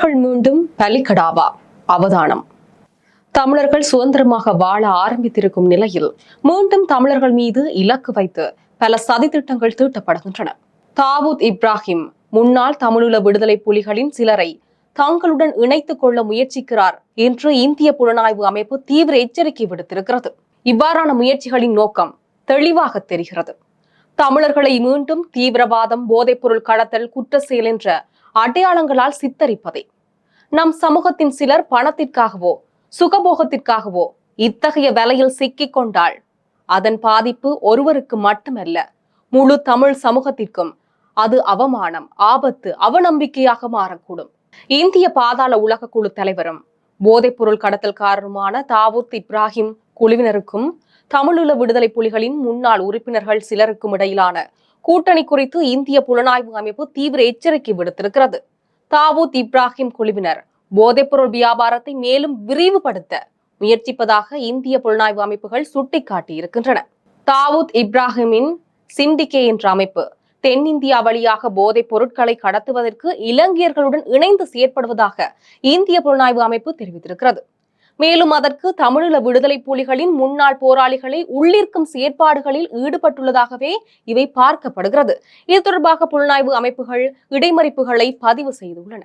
தமிழர்கள் மீண்டும் பலிக்கடாவா அவதானம். தமிழர்கள் சுதந்திரமாக வாழ ஆரம்பித்திருக்கும் நிலையில் மீண்டும் தமிழர்கள் மீது இலக்கு வைத்து பல சதித்திட்டங்கள் தீட்டப்படுகின்றன. தாவூத் இப்ராஹிம் முன்னாள் தமிழீழ விடுதலை புலிகளின் சிலரை தங்களுடன் இணைத்துக் கொள்ள முயற்சிக்கிறார் என்று இந்திய புலனாய்வு அமைப்பு தீவிர எச்சரிக்கை விடுத்திருக்கிறது. இவ்வாறான முயற்சிகளின் நோக்கம் தெளிவாக தெரிகிறது. தமிழர்களை மீண்டும் தீவிரவாதம் போதைப்பொருள் கடத்தல் குற்ற செயல் என்ற அடையாளங்களால் சித்தரிப்பதே. நம் சமூகத்தின் சிலர் பணத்திற்காகவோ சுகபோகத்திற்காகவோ இத்தகைய வேலையில் சிக்கிக் கொண்டால் அதன் பாதிப்பு ஒருவருக்கு மட்டுமல்ல முழு தமிழ் சமூகத்திற்கும் அது அவமானம் ஆபத்து அவநம்பிக்கையாக மாறக்கூடும். இந்திய பாதாள உலக குழு தலைவரும் போதைப்பொருள் கடத்தல்காரருமான தாவூத் இப்ராஹிம் குழுவினருக்கும் தமிழீழ விடுதலை புலிகளின் முன்னாள் உறுப்பினர்கள் சிலருக்கும் இடையிலான கூட்டணி குறித்து இந்திய புலனாய்வு அமைப்பு தீவிர எச்சரிக்கை விடுத்திருக்கிறது. தாவூத் இப்ராஹிம் குழுவினர் போதைப்பொருள் வியாபாரத்தை மேலும் விரிவுபடுத்த முயற்சிப்பதாக இந்திய புலனாய்வு அமைப்புகள் சுட்டிக்காட்டியிருக்கின்றன. தாவூத் இப்ராஹிமின் சிண்டிகே என்ற அமைப்பு தென்னிந்தியா வழியாக போதைப் பொருட்களை கடத்துவதற்கு இலங்கையர்களுடன் இணைந்து செயற்படுவதாக இந்திய புலனாய்வு அமைப்பு தெரிவித்திருக்கிறது. மேலும் அதற்கு தமிழீழ விடுதலை புலிகளின் முன்னாள் போராளிகளை உள்ளிருக்கும் செயற்பாடுகளில் ஈடுபட்டுள்ளதாகவே இவை பார்க்கப்படுகிறது. இது தொடர்பாக புலனாய்வு அமைப்புகள் இடைமறிப்புகளை பதிவு செய்துள்ளன.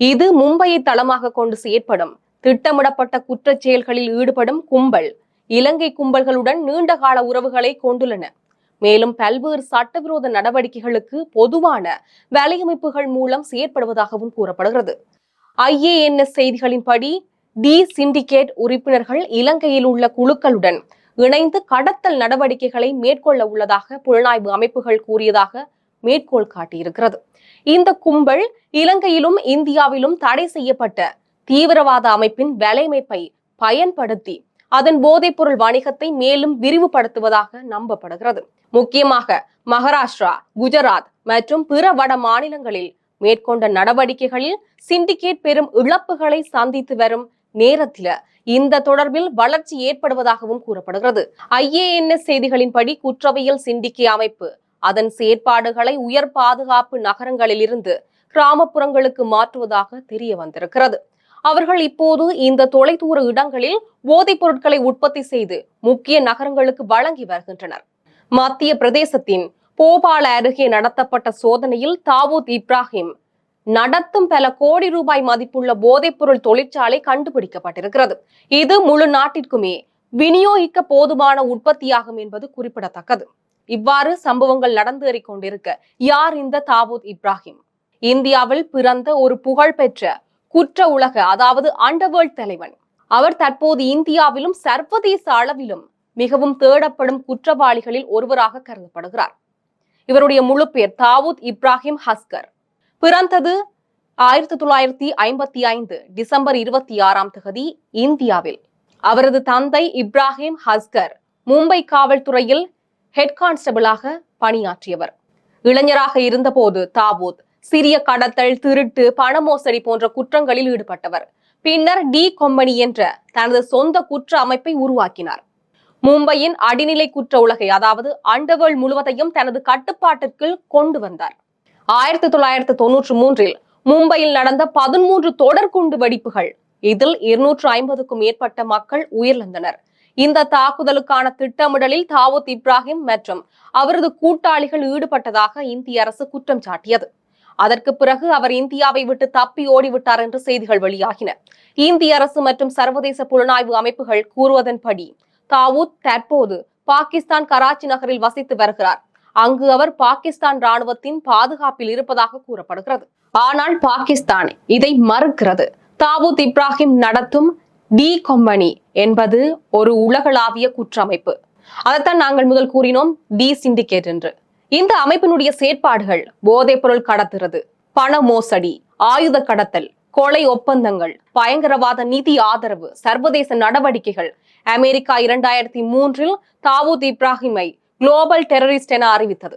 இது மும்பையை தளமாக கொண்டு செயற்படும். திட்டமிடப்பட்ட குற்றச் செயல்களில் ஈடுபடும் கும்பல் இலங்கை கும்பல்களுடன் நீண்டகால உறவுகளை கொண்டுள்ளன. மேலும் பல்வேறு சட்டவிரோத நடவடிக்கைகளுக்கு பொதுவான வலையமைப்புகள் மூலம் செயற்படுவதாகவும் கூறப்படுகிறது. ஐஏஎன்எஸ் செய்திகளின்படி டி சிண்டிகேட் உறுப்பினர்கள் இலங்கையில் உள்ள குழுக்களுடன் இணைந்து கடத்தல் நடவடிக்கைகளை மேற்கொள்ள உள்ளதாக புலனாய்வு அமைப்புகள் கூறியதாக மேற்கோள் காட்டியிருக்கிறது. இந்த கும்பல் இலங்கையிலும் இந்தியாவிலும் தடை செய்யப்பட்ட தீவிரவாத அமைப்பின் வலைமைப்பை பயன்படுத்தி அதன் போதைப்பொருள் வணிகத்தை மேலும் விரிவுபடுத்துவதாக நம்பப்படுகிறது. முக்கியமாக மகாராஷ்டிரா குஜராத் மற்றும் பிற வட மாநிலங்களில் மேற்கொண்ட நடவடிக்கைகளில் சிண்டிகேட் பெரும் இழப்புகளை சந்தித்து வரும் நேரத்தில இந்த தொடர்பில் வளர்ச்சி ஏற்படுவதாகவும் கூறப்படுகிறது. ஐஏஎன்எஸ் செய்திகளின்படி குற்றவியல் சிண்டிகே அமைப்பு அதன் செயற்பாடுகளை உயர் பாதுகாப்பு நகரங்களில் இருந்து கிராமப்புறங்களுக்கு மாற்றுவதாக தெரிய வந்திருக்கிறது. அவர்கள் இப்போது இந்த தொலைதூர இடங்களில் போதைப் பொருட்களை உற்பத்தி செய்து முக்கிய நகரங்களுக்கு வழங்கி வருகின்றனர். மத்திய பிரதேசத்தின் போபால அருகே நடத்தப்பட்ட சோதனையில் தாவூத் இப்ராஹிம் நடத்தும் பல கோடி ரூபாய் மதிப்புள்ள போதைப்பொருள் தொழிற்சாலை கண்டுபிடிக்கப்பட்டிருக்கிறது. இது முழு நாட்டிற்குமே விநியோகிக்க போதுமான உற்பத்தியாகும் என்பது குறிப்பிடத்தக்கது. இவ்வாறு சம்பவங்கள் நடந்தேறிக் கொண்டிருக்க யார் இந்த தாவூத் இப்ராஹிம்? இந்தியாவில் பிறந்த ஒரு புகழ்பெற்ற குற்ற உலக அதாவது அண்டர்வேர்ல்ட் தலைவன். அவர் தற்போது இந்தியாவிலும் சர்வதேச அளவிலும் மிகவும் தேடப்படும் குற்றவாளிகளில் ஒருவராக கருதப்படுகிறார். இவருடைய முழு பேர் தாவூத் இப்ராஹிம் ஹஸ்கர். பிறந்தது ஆயிரத்தி தொள்ளாயிரத்தி ஐம்பத்தி ஐந்து டிசம்பர் இருபத்தி ஆறாம் தேதி இந்தியாவில். அவரது தந்தை இப்ராஹிம் ஹஸ்கர் மும்பை காவல்துறையில் ஹெட் கான்ஸ்டபிளாக பணியாற்றியவர். இளைஞராக இருந்தபோது தாவூத் சிறிய கடத்தல் திருட்டு பண மோசடி போன்ற குற்றங்களில் ஈடுபட்டவர். பின்னர் டி கொம்பனி என்ற தனது சொந்த குற்ற அமைப்பை உருவாக்கினார். மும்பையின் அடிநிலை குற்ற உலகை அதாவது அண்டர்வேர்ல்ட் முழுவதையும் தனது கட்டுப்பாட்டிற்குள் கொண்டு வந்தார். ஆயிரத்தி தொள்ளாயிரத்தி தொன்னூற்றி மூன்றில் மும்பையில் நடந்த பதிமூன்று தொடர்குண்டு வெடிப்புகள். இதில் இருநூற்று ஐம்பதுக்கும் மேற்பட்ட மக்கள் உயிரிழந்தனர். இந்த தாக்குதலுக்கான திட்டமிடலில் தாவூத் இப்ராஹிம் மற்றும் அவரது கூட்டாளிகள் ஈடுபட்டதாக இந்திய அரசு குற்றம் சாட்டியது. அதற்கு பிறகு அவர் இந்தியாவை விட்டு தப்பி ஓடிவிட்டார் என்று செய்திகள் வெளியாகின. இந்திய அரசு மற்றும் சர்வதேச புலனாய்வு அமைப்புகள் கூறுவதன்படி தாவூத் தற்போது பாகிஸ்தான் கராச்சி நகரில் வசித்து வருகிறார். அங்கு அவர் பாகிஸ்தான் ராணுவத்தின் பாதுகாப்பில் இருப்பதாக கூறப்படுகிறது. ஆனால் பாகிஸ்தான் இதை மறுக்கிறது. தாவூத் இப்ராஹிம் நடத்தும் டி கொம்பனி என்பது ஒரு உலகளாவிய குற்றமைப்பு. அதைத்தான் நாங்கள் முதல் கூறினோம் டி சிண்டிகேட் என்று. இந்த அமைப்பினுடைய செயற்பாடுகள் போதைப் பொருள் கடத்துறது பண மோசடி ஆயுத கடத்தல் கொலை ஒப்பந்தங்கள் பயங்கரவாத நிதி ஆதரவு சர்வதேச நடவடிக்கைகள். அமெரிக்கா இரண்டாயிரத்தி மூன்றில் தாவூத் இப்ராஹிமை குளோபல் டெரரிஸ்ட் என அறிவித்தது.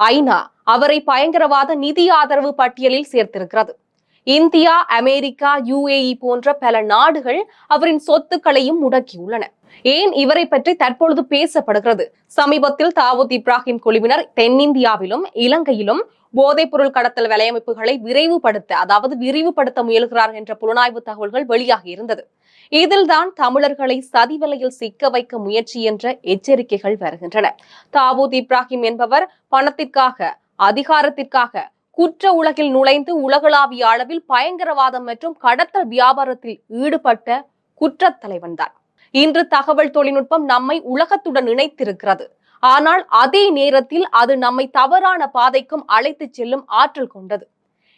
ஐநா அவரை பயங்கரவாத நிதி ஆதரவு பட்டியலில் சேர்த்திருக்கிறது. இந்தியா அமெரிக்கா யுஏஇ போன்ற பல நாடுகள் அவரின் சொத்துக்களையும் முடக்கியுள்ளன. ஏன் இவரை பற்றி தற்பொழுது பேசப்படுகிறது? சமீபத்தில் தாவூத் இப்ராஹிம் குழுவினர் தென்னிந்தியாவிலும் இலங்கையிலும் போதைப்பொருள் கடத்தல் வலையமைப்புகளை விரைவுபடுத்த அதாவது விரிவுபடுத்த முயல்கிறார் என்ற புலனாய்வு தகவல்கள் வெளியாகி இருந்தது. இதில்தான் தமிழர்களை சதிவலையில் சிக்க வைக்க முயற்சி என்ற எச்சரிக்கைகள் வருகின்றன. தாவூத் இப்ராஹிம் என்பவர் பணத்திற்காக அதிகாரத்திற்காக குற்ற உலகில் நுழைந்து உலகளாவிய அளவில் பயங்கரவாதம் மற்றும் கடத்தல் வியாபாரத்தில் ஈடுபட்ட குற்றத் தலைவன்தான் இன்று தகவல் தொழில்நுட்பம் நம்மை உலகத்துடன் இணைத்திருக்கிறது. ஆனால் அதே நேரத்தில் அது நம்மை தவறான பாதைக்கும் அழைத்துச் செல்லும் ஆற்றல் கொண்டது.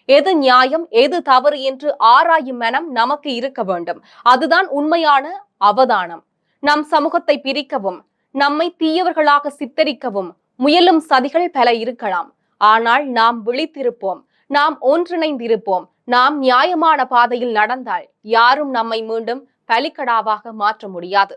எது நியாயம் எது தவறு என்று ஆராயும் மனம் நமக்கு இருக்க வேண்டும். அதுதான் உண்மையான அவதானம். நம் சமூகத்தை பிரிக்கவும் நம்மை தீயவர்களாக சித்தரிக்கவும் முயலும் சதிகள் பல இருக்கலாம். ஆனால் நாம் விழித்திருப்போம் நாம் ஒன்றிணைந்திருப்போம் நாம் நியாயமான பாதையில் நடந்தால் யாரும் நம்மை மீண்டும் பலிக்கடாவாக மாற்ற முடியாது.